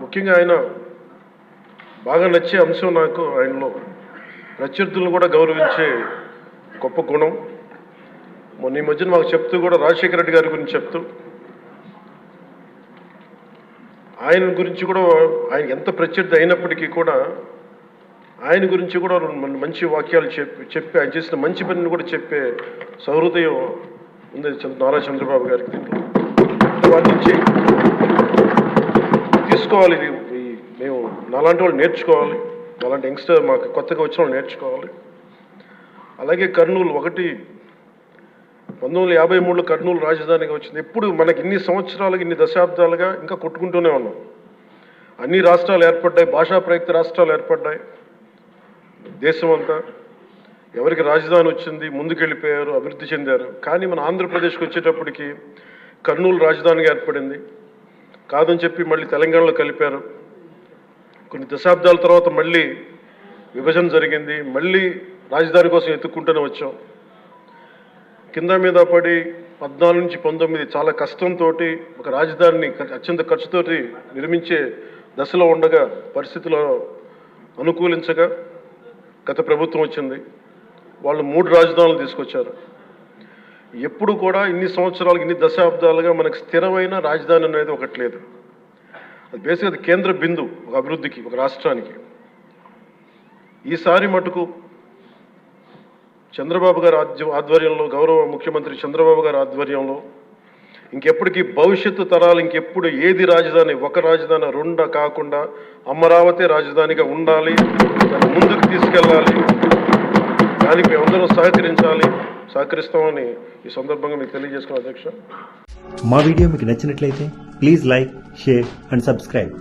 ముఖ్యంగా ఆయన బాగా నచ్చే అంశం నాకు ఆయనలో. ప్రత్యర్థులను కూడా గౌరవించే గొప్ప గుణం. మొన్న ఈ మధ్యన మాకు చెప్తూ కూడా రాజశేఖర రెడ్డి గారి గురించి చెప్తూ. ఆయన గురించి కూడా ఆయన ఎంత ప్రత్యర్థి అయినప్పటికీ కూడా ఆయన గురించి కూడా రెండు మంచి వాక్యాలు చెప్పి చెప్పి ఆయన చేసిన మంచి పనిని కూడా చెప్పే సహృదయం ఉంది నారా చంద్రబాబు గారికి. దీంట్లో వాటి నుంచి తెలుసుకోవాలి ఇది మేము నాలాంటి వాళ్ళు నేర్చుకోవాలి. అలాంటి యంగ్స్టర్ మాకు కొత్తగా వచ్చిన వాళ్ళు నేర్చుకోవాలి. అలాగే కర్నూలు ఒకటి పంతొమ్మిది వందల యాభై మూడులో కర్నూలు రాజధానిగా వచ్చింది. ఎప్పుడు మనకి ఇన్ని సంవత్సరాలుగా ఇన్ని దశాబ్దాలుగా ఇంకా కొట్టుకుంటూనే ఉన్నాం. అన్ని రాష్ట్రాలు ఏర్పడ్డాయి. భాషా ప్రయుక్త రాష్ట్రాలు ఏర్పడ్డాయి. దేశం అంతా ఎవరికి రాజధాని వచ్చింది ముందుకెళ్ళిపోయారు అభివృద్ధి చెందారు. కానీ మన ఆంధ్రప్రదేశ్కి వచ్చేటప్పటికి కర్నూలు రాజధానిగా ఏర్పడింది. కాదని చెప్పి మళ్ళీ తెలంగాణలో కలిపారు. కొన్ని దశాబ్దాల తర్వాత మళ్ళీ విభజన జరిగింది. మళ్ళీ రాజధాని కోసం ఎత్తుక్కుంటూనే వచ్చాం. కింద మీద పడి పద్నాలుగు నుంచి పంతొమ్మిది చాలా కష్టంతో ఒక రాజధానిని అత్యంత ఖర్చుతోటి నిర్మించే దశలో ఉండగా పరిస్థితులు అనుకూలించగా గత ప్రభుత్వం వచ్చింది. వాళ్ళు మూడు రాజధానులు తీసుకొచ్చారు. ఎప్పుడు కూడా ఇన్ని సంవత్సరాలు ఇన్ని దశాబ్దాలుగా మనకు స్థిరమైన రాజధాని అనేది ఒకటి లేదు. అది బేసిక్ అది కేంద్ర బిందు ఒక అభివృద్ధికి ఒక రాష్ట్రానికి. ఈసారి మటుకు చంద్రబాబు గారి ఆధ్వర్యంలో గౌరవ ముఖ్యమంత్రి చంద్రబాబు గారి ఆధ్వర్యంలో ఇంకెప్పటికీ భవిష్యత్తు తరాలు ఇంకెప్పుడు ఏది రాజధాని ఒక రాజధాని రెండ కాకుండా అమరావతి రాజధానిగా ఉండాలి ముందుకు తీసుకెళ్ళాలి దానికి మేమందరం సహకరించాలి సహకరిస్తామని ఈ సందర్భంగా మీకు తెలియజేసుకున్న అధ్యక్ష. మా వీడియో మీకు నచ్చినట్లయితే please like share and subscribe.